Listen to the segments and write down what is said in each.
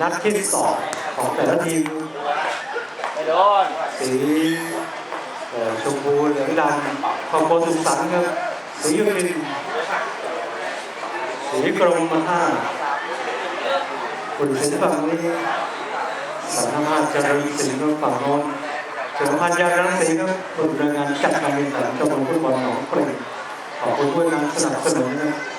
นัดที่สองของแต่ละทีมไม่โดนสีชมพูเหลืองดำของโบสุสันครับสียูรินสีกรมมาห้าคุณสิงห์ฝั่งนี้สันทมาเจริญสิงห์ฝั่งโน้นเฉลิมพันธ์ยารังสีครับคุณรายงานจัดการแข่งขันจมฟุตบอลหนองปริงขอบคุณผู้นำสนับสนุนนะครับ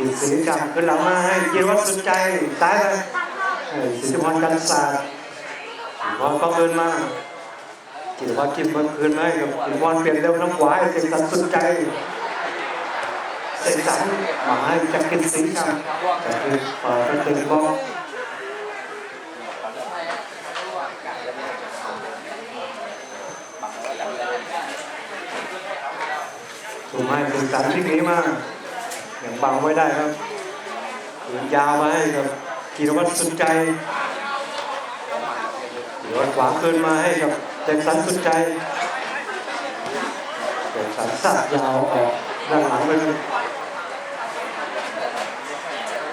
สินสีจับขึ้นหลังมาให้ยีวัฒน์สุดใจซ้ายไปเออสิทธิพรกันศาสตร์พรก็เกินมาจิตวัฒน์จิ้มมาคืนมาให้กับจิตพรเปลี่ยนเร็วน้ำขวาให้เสกสรรสุดใจเสกสรรมาให้จากกินสีจับจากกินเปิดประตูบอลถูกให้เสกสรรที่นี้มา อย่างบังไว้ได้ครับขืนยาวมาให้กับกีรวัตรสุดใจเดี๋ยวขวาคืนมาให้กับเด็กสันสุดใจเด็กสันสักยาวออกด้านหลังไปเลย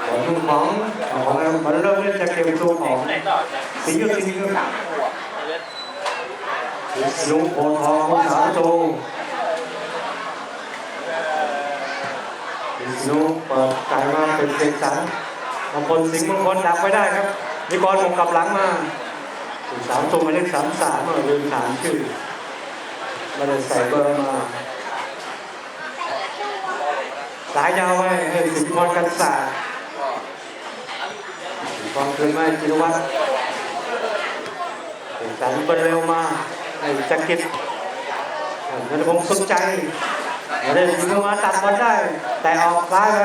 บอลลูกของของมันเริ่มเล่นจากเกมตัวของไหนต่อสียูทีครับสามขวบเลือดลุงโพธิ์ทองของสามประตู วิษณุเปิดไกลมาเป็นเด็กสันบางคนสิงห์บางคนดักไว้ได้ครับนิกรผมกลับหลังมาถึงสามตัวหมาเลขสามสามเออลืมถามชื่อมาเลยใส่เบอร์มาสายยาวไว้ให้สิงห์พรกันศาสตร์สิงห์พรคืนมาให้จิรวัตรเด็กสันเปิดเร็วมาให้จักริดนันทพงศ์สนใจ เดี๋ยวได้ยิงเข้ามาตัดบอลได้ แต่ออกซ้ายไป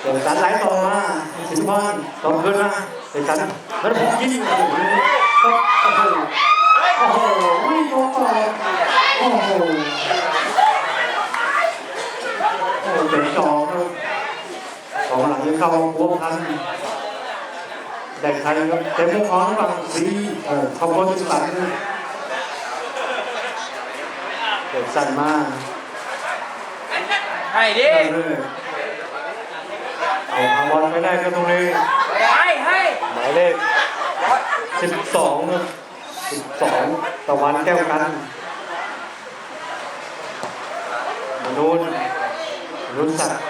เด็กสันไหลต่อมาสิงห์พรต่อคืนมาเด็กสันนันยิงโอ้โหโอ้โหโอ้โหวิ่งต่อโอ้โหโอ้โหเด็กจอครับของหลังจะเข้าหัวพันได้ใครครับเต็มมุกของฝั่งสีเอ่อขอบคุณสุสันต์เกิดสั่นมาก ให้ดิได้เลยเอาทางบอลไปได้ครับตรงนี้ ให้ให้หมายเลขสิบสองครับสิบสองตะวันแก้วกันมนุษย์รุ่นศักดิ์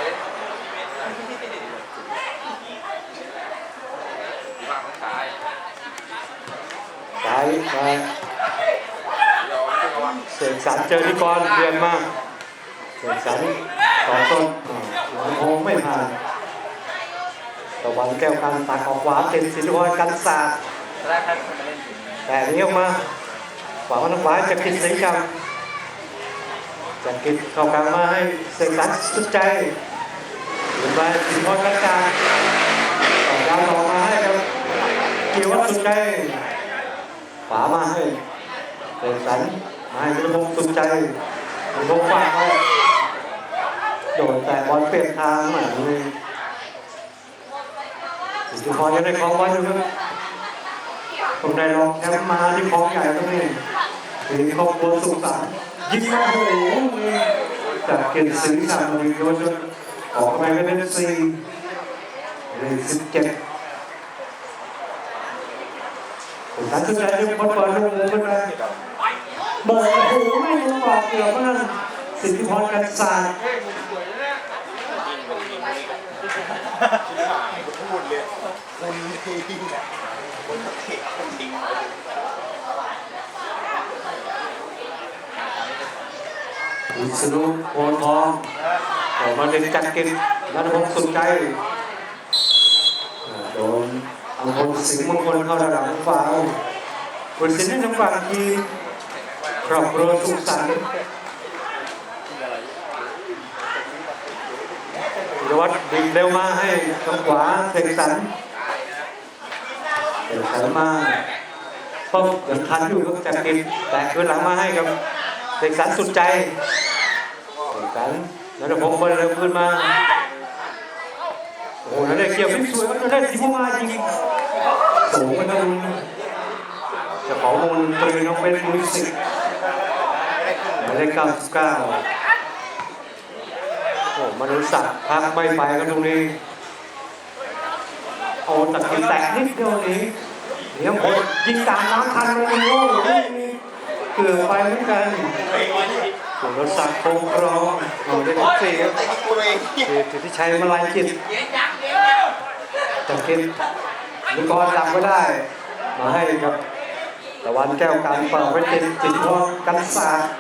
สายไปเสกสรรเจอนิกรเปลี่ยนมาเสกสรร ต่อต้นอ่าโอ้ไม่ผ่านตะวันแก้วกันตักออกขวาเป็นสิทธิพรกันศาสตร์แรกให้มาเนแต่นี้ออกมาขวามันขวาจะกินสีกรรมจะกินเข้ากลางมาให้เสกสรรสุดใจหรือไปสิทธิพรกันศาสตร์ต่อยาวต่อมาให้ครับเกี่ยวว่าสุดใจขวามาให้เสกสรรมาให้ลุงสุดใจลุงฝากไว้ โดนแต่บอลเปลี่ยนทางเหมือนเลยสิทธิพรยังได้คล้องไว้อยู่ครับผมได้รองแชมป์มาที่คลองใหญ่ตรงนี้ถึงครอบครัวสุขสันต์ยิ่งโอ้โหจากเกียรติศรีสามมือโยนจนออกไปเป็นสี่เลยสิบเจ็ดผมตัดสินใจยกบอลบอลลูกมือขึ้นมาเบิร์โอ้โหไม่รู้ปอกเกี่ยวมากสิทธิพรกันศาสตร์ วิษณุโพธิ์ทองออกมาเล่นจัดกินนัทพงศ์สุดใจโดนอังพลสิงห์มงคลเข้าระดับฝ่าคุณสินให้ทางฝั่งทีมครอบครัวสุขสันต์ ยวัดดิ่งเร็วมาให้ทางขวาเสกสรรเสกสรรมาปุ๊บยังทันอยู่ครับจัดกินแต่คืนหลังมาให้กับเสกสรรสุดใจเหมือนกันแล้วผมบอลเร็วขึ้นมาโอ้โหแล้วได้เกี่ยวไม่สวยแล้วได้ทีมมาจริงสูงไปนะลุงจะขอมูลปืนน้องเป็นมูลสิกหมายเลขเก้าสิบเก้า อ้มนุษย์สัตว์พักไม่ไปกันตรงนี้โอ้ตะกี้แตกนิดเดียวนี้เดี๋ยวคนยิงตามน้ำทันเลยโง่เกือบไปเหมือนกันมนุษย์สัตว์คงครองโอ้ได้ทั้งสี่ครับแต่ที่กูเองคือสิทธิชัยมาลายจิตจังกินลูกบอลดักไม่ได้ มาให้กับตะวันแก้วการเปิดไว้ติดจิตพวงกันศาสตร์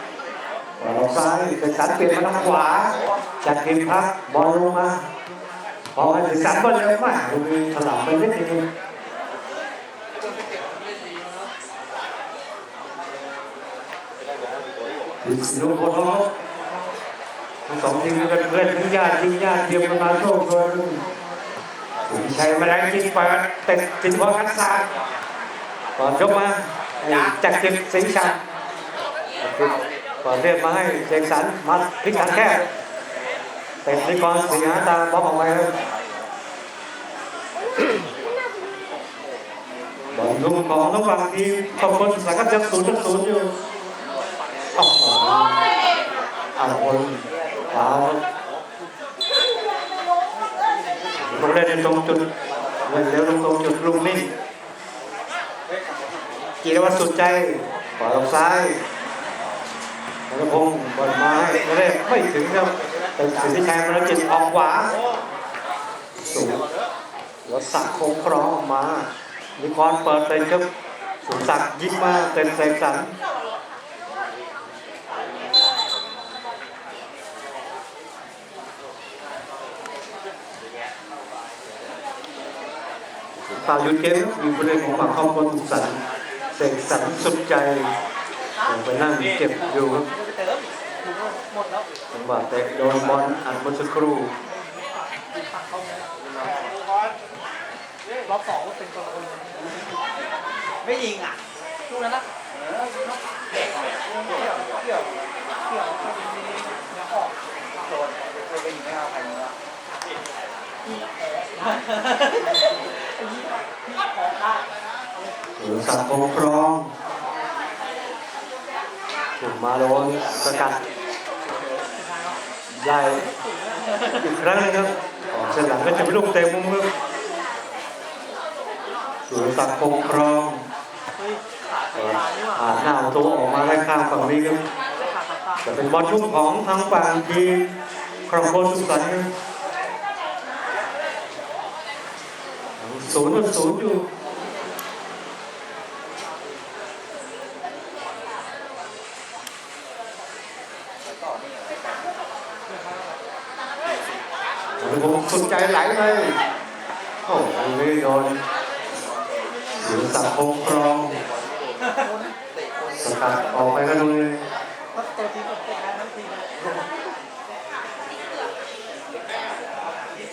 ออกซ้ายเป็นการเปลี่ยนมาทางขวาจากกินพักบอลลงมาพอให้ถึงสามบอลเร็วมากลูกนี้ถลับไปนิดนึงลูกคนน้องทั้งสองทีมเป็นเพื่อนทั้งญาติทีมญาติเทียมกันมาโชคโชนสิทธิชัยมาแรงจิตเปิดเต็มจิตพวงกันศาสตร์ก่อนยกมาจากเก็บสิงชัน ก่อนเรียกมาให้เจงสันมาพลิกทางแคบเป็นนิกรสิงหาตาบล็อกออกไปครับบอลลูกของระหว่างทีมขอบคุณสังกัดยังศูนย์ต่อศูนย์อยู่โอ้โหเอาคนขวามันเล่นตรงจุดเล่นเร็วตรงจุดลุงนิ่งกีรวัตรสุดใจขวาออกซ้าย ธนพงบอลมาให้ไม่ได้ไม่ถึงครับเป็นสิทธิชัยมรจิตออกขวาสูงแล้วสักดิ์คงครองออกมานิคอนเปิดเป็นครับสูงสักยิงมาเต็มแสงสันเปล่าหยุดเกมอยู่บริเวณของฝั่งครอบครัวสุสันเสกสรรสุดใจลงไปนั่งเจ็บอยู่ครับ หมดแล้วจังหวะเตะโดนบอลอันเมื่อสักครู่รอบสองก็เป็นคนละคนไม่ยิงอะลูกนั้นนะเกี่ยวเกี่ยวเกี่ยวเกี่ยวแล้วออกโดนเคยไปยิงไม่เอาใครเลยพี่ขอได้หรือสัตว์ปกครองถูกมาโดนสกัด ได้อีกครั้งนึงครับออกเส้นหลังก็จะเป็นลูกเตะมุมครับหรือสัตว์ปกครองหาผ่านหน้าประตูออกมาไล่ข้างฝั่งนี้ครับจะเป็นบอลชุ่มของทางฝั่งทีมครองโคนสุขสันต์ครับศูนย์ศูนย์อยู่ ผมสนใจ ไหลเลยโอ้โหนี่โดนหรือสับปกครองสกัดออกไปก็ดูเลยตัวทีมผมเป็นกาง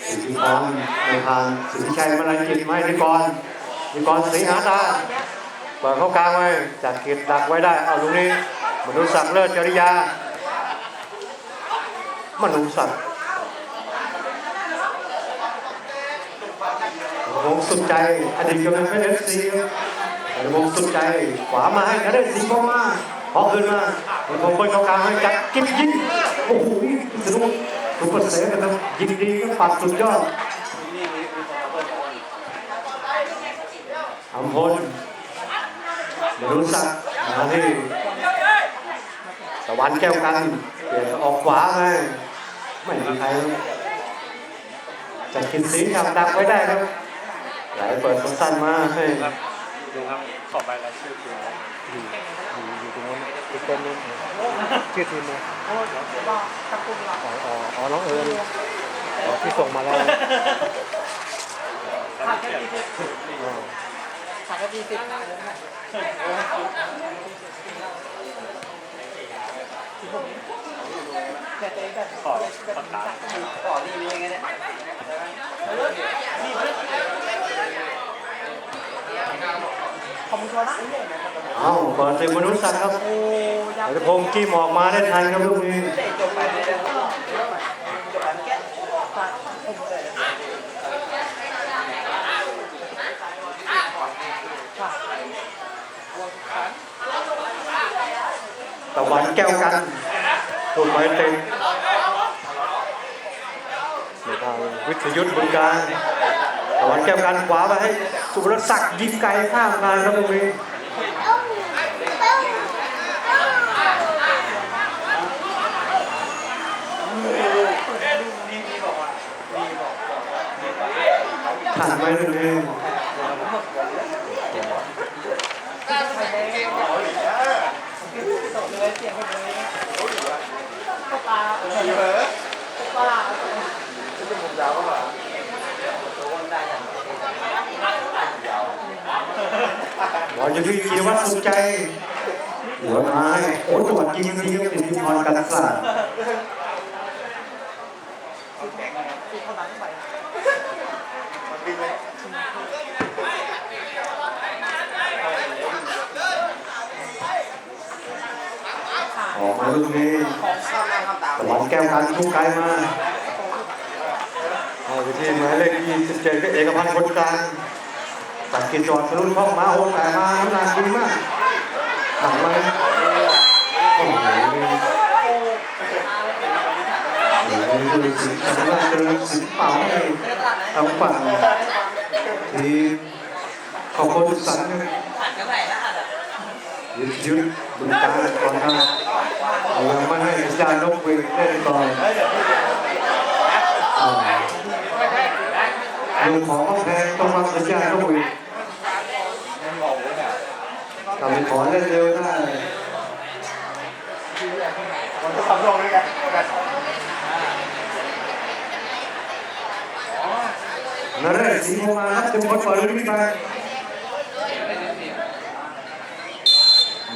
สิทธิพรในพานสิทธิชัยมาลัยจิตไม่นิกรนิกรสีหาตาเปิดเข้ากลางไว้จัดกิดักไว้ได้เอาตรงนี้มนุษย์ศักดิ์เลิศจริยามนุษย์ศักดิ์ วงสุดใจอดีตกำลังเป็นเอฟซีครับวงสุดใจขวามาให้กระเด็นสีเข้ามาพอคืนมาผมเปิดเข้ากลางให้จัดกินยิงโอ้โหสนุกสุดเปอร์เซ็นต์นะครับยิงดีก็ปัดสุดยอดอัมพลเดรุศักมาที่ตะวันแก้วกันเปลี่ยนออกขวาให้ไม่มีใครจะกินสีทำดักไว้ได้ครับ หลายเปิดสั้นมากให้ดูครับขอไปรายชื่อทีมอยู่อยู่ตรงนู้นติดเต็มนู้นชื่อทีมเลยโอ้เดี๋ยวว่าตะกุกเรออ๋ออ๋อน้องเอิญที่ส่งมาแล้วขาดแค่กี่สิบขาดแค่กี่สิบแต่เอขอดีขอนี่มียังไงเนี่ย ขอบคุณชอนะเอ้าเปิดเป็นมนุษย์สัตว์ครับโอ้ยากเดชพงกี้หมอกมาได้ทันครับลูกนี้ตะวันแก้วกันถูกไปเต็มวิทยุทธ์บุญการ วันแก้วการขวาไปให้สุพรศักดิ์ยิงไกลข้ามมาครับตรงนี้นี่บอกว่านี่บอกนี่บอก ผ่านไปหนึ่งเอง ตกเลยเสียงไปเลยก็ปลาเออปลาจะเป็นมุมยาวก็ปล่าตัวคนได้ยัง บ อยู่ที่กีวัฒน์สุขใจ หัวไม้โอ้ตัวจริงทีก็เป็นพิพรกันศาสตร์แข็งสู้เข้ามาเข้าไปออกมาลูกนี้ของข้ามมาทำตามตะวันแก้วการทุกไกลมาเอาไปที่หมายเลข27ก็เอกพันธ์คนกลาง สังกิจจอดทะลุเข้ามาโอ้แต่มาน้ำหนักดีมากหันมาโอ้โหคือสิงสำนักเจริสิงเป่าให้ทางฝั่งทีมขอบคุณสันครับอัดกันไหนนะอัดอะยึดยึดบุญการก่อนครับยังไม่ให้อาจารย์นกเวงเล่นก่อน อ่าลุงของกำแพงต้องรับอาจารย์นกเวงทำให้ขอเล่นเร็วได้มันจะทำลงด้วยกันนเรศสีโมมาครับจะคนเปิดลูกนี้ไป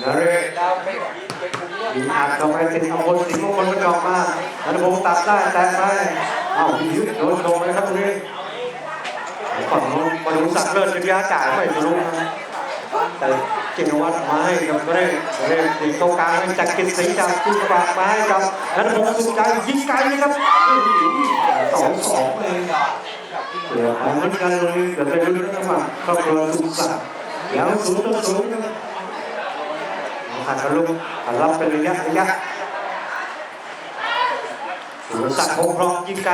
นเรศดาวไปไปคุมยิงอัดเข้าไปติดอำพลสีโมงคลมันออกมานันพงศ์ตัดได้แต่ไปเอ้ายึดโดนโดนไปครับตรงนี้ ฝั่งโน้นมาดูสักเลิศวิทยาจ่ายไม่ทะลุนะแต่จินวัฒน์มาให้กับเร่เร่ตีเข้ากลางจักกิจศรีจากจุฬามาให้กับนั้นพงศ์สุขใจยิงไกลนะครับสองสองเองเหลือของมือนกันเลยเกิดไปรุ่นะหว่างครอบครัวสุขสันต์แล้วสูงต่อสูงนะครับหันทะลุกหันรับเป็นระยะระยะสุรศักดิ์คงครองยิงไกล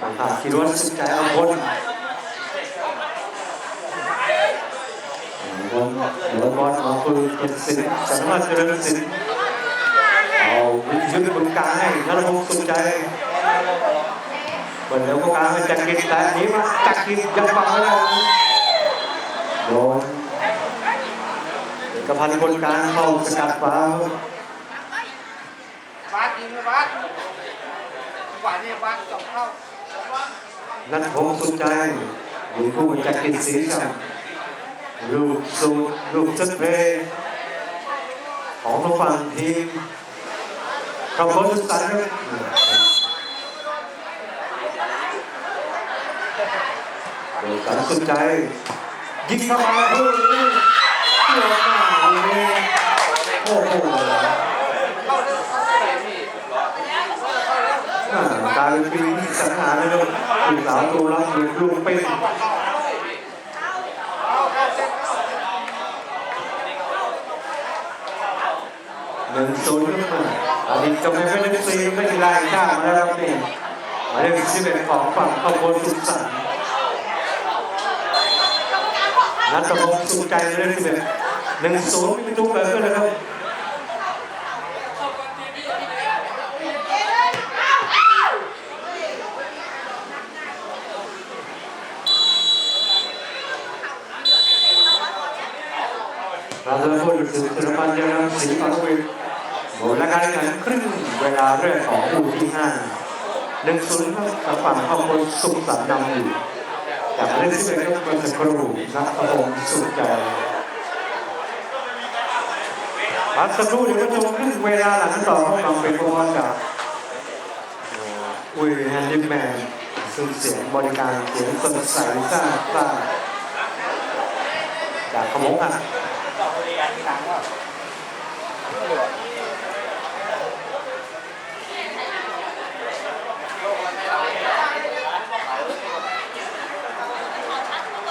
มาหาคิดว่าสุขใจเอาบน บอลเดี๋ยวบอลของคุณเป็นสินสามารถเจริญสินเอาวิทยุบนกลางให้นรพงศ์สุขใจเปิดเดี๋ยวก็กลางให้จักรินแต่นี้มาจักรินยังฟังไม่ได้โดนเอกพันคนกลางเข้าสกัดฟ้าบ้าสยิงเลยบาสกว่านี่บาสจบเข้านัทพงศ์สุขใจอยู่คู่กับจักรินศรีสัน ลูกสูลูกเซตเพลย์ของทางฝั่งทีมคำพ้นสันต์ครับโดยการสนใจ ยิงเข้ามาโอ้โหเกี่ยวมาเลยโอ้โหกายเป็นปีที่สังหารเลยลูกสาวตัวรับลูกลูกเป็นหนึ่ง ศูนย์ขึ้นมาอดีตกำลังเป็นซีไม่มีลายชาติมาแล้วครับนี่หมายเลขสิบเอ็ดของฝั่งขบวนสุขสันต์นัทพงศ์สุขใจเรื่องที่เป็นหนึ่งศูนย์ไม่ทุกเกิดขึ้นเลยครับเราจะพูดถึงศิลปันเจริญศรีปานวิ ทย์หมดแลการแข่งขันครึ่งเวลาแรกของคู่ที่ห้าหนึ่งศูนย์ครับฝั่งขบวนสุขสันต์นำอยู่จากเรื่องที่เป็นก็เป็นสักครู่นักตะพงสุขใจพักสักครู่เดี๋ยวก็ชมครึ่งเวลาหลังต่อของเราเป็นพร้อมกับอุ้ยแฮนดี้แมนซึ่งเสียงบริการเสียงสดใสซ่าซ่าจากขมงอะ